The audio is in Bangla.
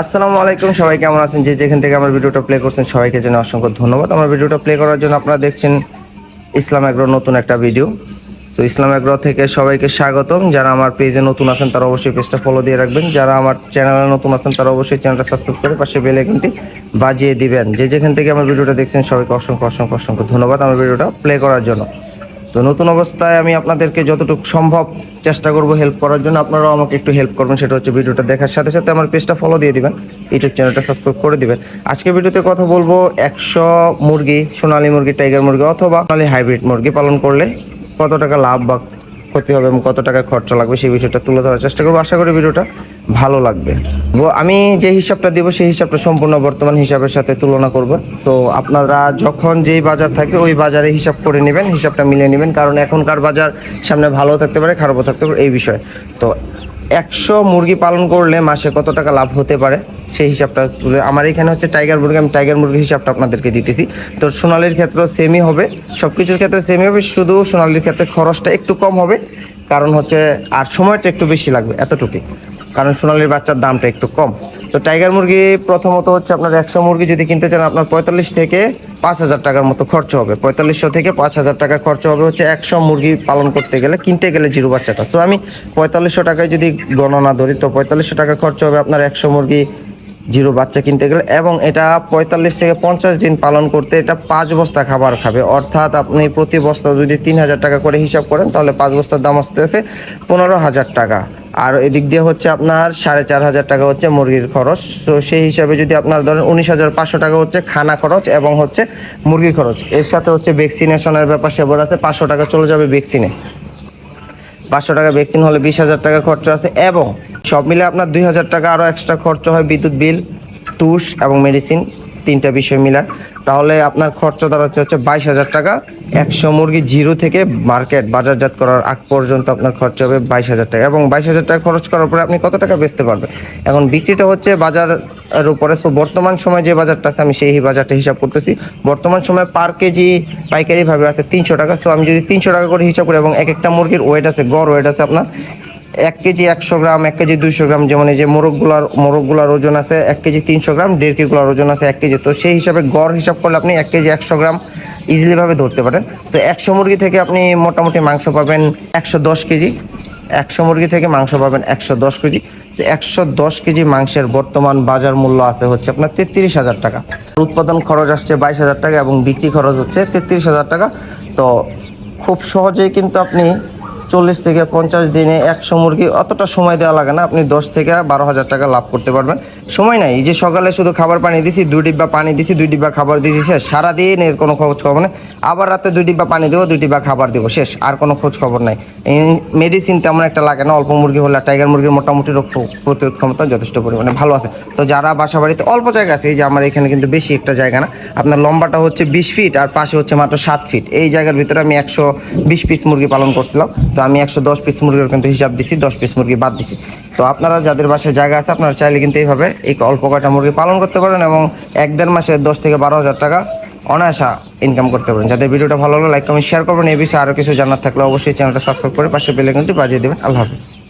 আসসালামু আলাইকুম, সবাই কেমন আছেন? যে যেখান থেকে আমার ভিডিওটা প্লে করছেন, সবাইকে জন্য অসংখ্য ধন্যবাদ। আমার ভিডিওটা প্লে করার জন্য আপনারা দেখছেন ইসলাম এগ্রো নতুন একটা ভিডিও তো ইসলাম এগ্রো থেকে সবাইকে স্বাগতম। যারা আমার পেজে নতুন আছেন, তারা অবশ্যই পেজটা ফলো দিয়ে রাখবেন। যারা আমার চ্যানেলে নতুন আছেন, তারা অবশ্যই চ্যানেলটা সাবস্ক্রাইব করে পাশে বেল আইকনটি বাজিয়ে দিবেন। যে যেখান থেকে আমার ভিডিওটা দেখছেন, সবাইকে অসংখ্য অসংখ্য অসংখ্য ধন্যবাদ আমার ভিডিওটা প্লে করার জন্য। তো নতুন অবস্থায় আমি আপনাদেরকে যতটুকু সম্ভব চেষ্টা করব হেল্প করার জন্য, আপনারাও আমাকে একটু হেল্প করবেন, সেটা হচ্ছে ভিডিওটা দেখার সাথে সাথে আমার পেজটা ফলো দিয়ে দিবেন ইউটিউব চ্যানেলটা সাবস্ক্রাইব করে দিবেন। আজকে ভিডিওতে কথা বলব একশো মুরগি, সোনালি মুরগি টাইগার মুরগি অথবা সোনালি হাইব্রিড মুরগি পালন করলে কত টাকা লাভ বা ক্ষতি হবে এবং কত টাকা খরচা লাগবে সেই বিষয়টা তুলে ধরার চেষ্টা করব। আশা করি ভিডিওটা ভালো লাগবে। আমি যে হিসাবটা দেবো, সেই হিসাবটা সম্পূর্ণ বর্তমান হিসাবের সাথে তুলনা করব। তো আপনারা যখন যেই বাজার থাকে ওই বাজারে হিসাব করে নেবেন, হিসাবটা মিলিয়ে নেবেন, কারণ এখনকার বাজার সামনে ভালো থাকতে পারে, খারাপও থাকতে পারে, এই বিষয়ে। তো একশো মুরগি পালন করলে মাসে কত টাকা লাভ হতে পারে? সেই হিসাবটা তুলে আমার এখানে হচ্ছে টাইগার মুরগি, আমি টাইগার মুরগির হিসাবটা আপনাদেরকে দিতেছি। তো সোনালির ক্ষেত্রেও সেমই হবে সব কিছুর ক্ষেত্রে সেমই হবে, শুধু সোনালির ক্ষেত্রে খরচটা একটু কম হবে, কারণ হচ্ছে আর সময়টা একটু বেশি লাগবে এতটুকুই, কারণ সোনালির বাচ্চার দামটা একটু কম। তো টাইগার মুরগি প্রথমত হচ্ছে আপনার একশো মুরগি যদি কিনতে চান, আপনার পঁয়তাল্লিশ থেকে পাঁচ হাজার টাকার মতো খরচ হবে। পঁয়তাল্লিশশো থেকে পাঁচ হাজার টাকা খরচ হবে হচ্ছে একশো মুরগি পালন করতে গেলে, কিনতে গেলে জিরো বাচ্চাটা। তো আমি পঁয়তাল্লিশশো টাকায় যদি গণনা ধরি, তো পঁয়তাল্লিশশো টাকা খরচ হবে আপনার একশো মুরগি জিরো বাচ্চা কিনতে গেলে এবং এটা পঁয়তাল্লিশ থেকে পঞ্চাশ দিন পালন করতে এটা পাঁচ বস্তা খাবার খাবে। অর্থাৎ আপনি প্রতি বস্তা যদি তিন হাজার টাকা করে হিসাব করেন, তাহলে পাঁচ বস্তার দাম আসতেছে পনেরো হাজার টাকা। আর এদিক দিয়ে হচ্ছে আপনার সাড়ে চার হাজার টাকা হচ্ছে মুরগির খরচ। তো সেই হিসাবে যদি আপনার ধরেন উনিশ হাজার পাঁচশো টাকা হচ্ছে খানা খরচ এবং হচ্ছে মুরগির খরচ। এর সাথে হচ্ছে ভ্যাকসিনেশনের ব্যাপার সেবার আছে, পাঁচশো টাকা চলে যাবে ভ্যাকসিনে পাঁচশো টাকা ভ্যাকসিন হলে বিশ হাজার টাকা খরচ আছে এবং সব মিলে আপনার দুই হাজার টাকা আরও এক্সট্রা খরচ হয় বিদ্যুৎ বিল তুষ এবং মেডিসিন তিনটা বিষয় মিলা। তাহলে আপনার খরচ দাঁড়াচ্ছে হচ্ছে বাইশ হাজার টাকা। একশো মুরগি জিরো থেকে মার্কেট বাজারজাত করার আগ পর্যন্ত আপনার খরচ হবে বাইশ হাজার টাকা। এবং বাইশ হাজার টাকা খরচ করার পরে আপনি কত টাকা বেচতে পারবেন? এখন বিক্রিটা হচ্ছে বাজারের উপরে। সো বর্তমান সময় যে বাজারটা আছে, আমি সেই বাজারটা হিসাব করতেছি। বর্তমান সময় পার কেজি পাইকারিভাবে আছে তিনশো টাকা। সো আমি যদি তিনশো টাকা করে হিসাব করি এবং এক একটা মুরগির ওয়েট আছে, গড় ওয়েট আছে আপনার এক কেজি একশো গ্রাম, এক কেজি দুইশো গ্রাম, যেমন এই যে মোরগগুলার মোরগগুলার ওজন আছে এক কেজি তিনশো গ্রাম, দেড় কেজিগুলার ওজন আছে এক কেজি। তো সেই হিসাবে গড় হিসাব করলে আপনি এক কেজি একশো গ্রাম ইজিলিভাবে ধরতে পারেন। তো একশো মুরগি থেকে আপনি মোটামুটি মাংস পাবেন একশো দশ কেজি। একশো মুরগি থেকে মাংস পাবেন একশো দশ কেজি। তো একশো দশ কেজি মাংসের বর্তমান বাজার মূল্য আছে হচ্ছে আপনার তেত্রিশ হাজার টাকা। উৎপাদন খরচ আসছে বাইশ হাজার টাকা এবং বিক্রি খরচ হচ্ছে তেত্রিশ হাজার টাকা। তো খুব সহজেই কিন্তু আপনি চল্লিশ থেকে পঞ্চাশ দিনে একশো মুরগি অতটা সময় দেওয়া লাগে না। আপনি দশ থেকে বারো হাজার টাকা লাভ করতে পারবেন। সময় নাই। যে সকালে শুধু খাবার পানি দিছি, দুই ডিব্বা পানি দিছি, দুই ডিব্বা খাবার দিয়েছি শেষ। সারাদিন এর কোনো খোঁজ খবর নেই। আবার রাতে দুই ডিব্বা পানি দেবো, দুই ডিব্বা খাবার দেবো, শেষ। আর কোনো খোঁজ খবর নাই। মেডিসিন তেমন একটা লাগে না। অল্প মুরগি হলে টাইগার মুরগির মোটামুটি রোগ প্রতিরোধ ক্ষমতা যথেষ্ট পরিমাণে ভালো আছে। তো যারা বাসা বাড়িতে অল্প জায়গা আছে, এই যে আমার এখানে কিন্তু বেশি একটা জায়গা না। আপনার লম্বাটা হচ্ছে বিশ ফিট আর পাশে হচ্ছে মাত্র সাত ফিট এই জায়গার ভিতরে আমি একশো বিশ পিস মুরগি পালন করছিলাম। তো আমি একশো দশ পিস মুরগির কিন্তু হিসাব দিছি, দশ পিস মুরগি বাদ দিছি। তো আপনারা যাদের বাসায় জায়গা আছে, আপনারা চাইলে কিন্তু এইভাবে এই অল্প কয়টা মুরগি পালন করতে পারেন এবং এক দেড় মাসে দশ থেকে বারো হাজার টাকা অনায়াসা ইনকাম করতে পারেন। যাদের ভিডিওটা ভালো হলো লাইক কমেন্ট শেয়ার করবেন। এই বিষয়ে আরও কিছু জানার থাকলে অবশ্যই চ্যানেলটা সাবস্ক্রাইব করে পাশে বেলে কিন্তু বাজিয়ে দেবেন। আল্লাহ হাফিজ।